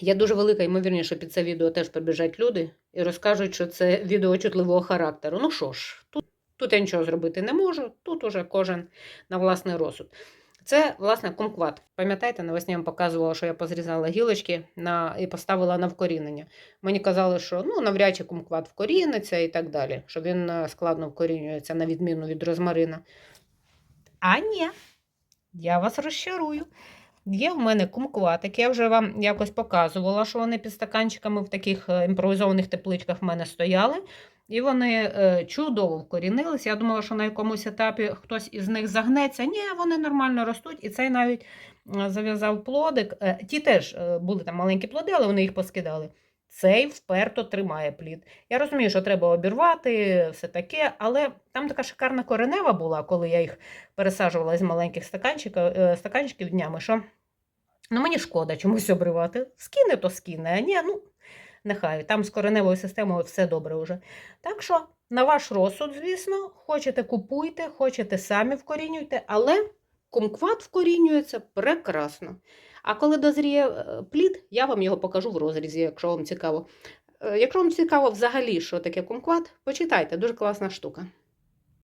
Є дуже велика ймовірність, що під це відео теж прибіжать люди і розкажуть, що це відео чутливого характеру. Ну що ж, тут, тут я нічого зробити не можу, тут уже кожен на власний розсуд. Це, власне, кумкват. Пам'ятаєте, навесні я вам показувала, що я позрізала гілочки на, і поставила на вкорінення. Мені казали, що ну, навряд чи кумкват вкоріниться і так далі, що він е, складно вкорінюється на відміну від розмарина. А ні, я вас розчарую. Є в мене кумкватик. Я вже вам якось показувала, що вони під стаканчиками в таких е, імпровізованих тепличках в мене стояли. І вони е, чудово вкорінилися. Я думала, що на якомусь етапі хтось із них загнеться. Ні, вони нормально ростуть. І цей навіть е, зав'язав плодик. Ті теж були там маленькі плоди, але вони їх поскидали. Цей вперто тримає плід. Я розумію, що треба обірвати, все таке, але там така шикарна коренева була, коли я їх пересаджувала з маленьких стаканчиків днями. що Ну, мені шкода чомусь обривати. Скине, то скине, а ні, ну, нехай. Там з кореневою системою все добре вже. Так що, на ваш розсуд, звісно, хочете купуйте, хочете самі вкорінюйте, але кумкват вкорінюється прекрасно. А коли дозріє е, плід, я вам його покажу в розрізі, якщо вам цікаво. Е, Якщо вам цікаво взагалі, що таке кумкват, почитайте, дуже класна штука.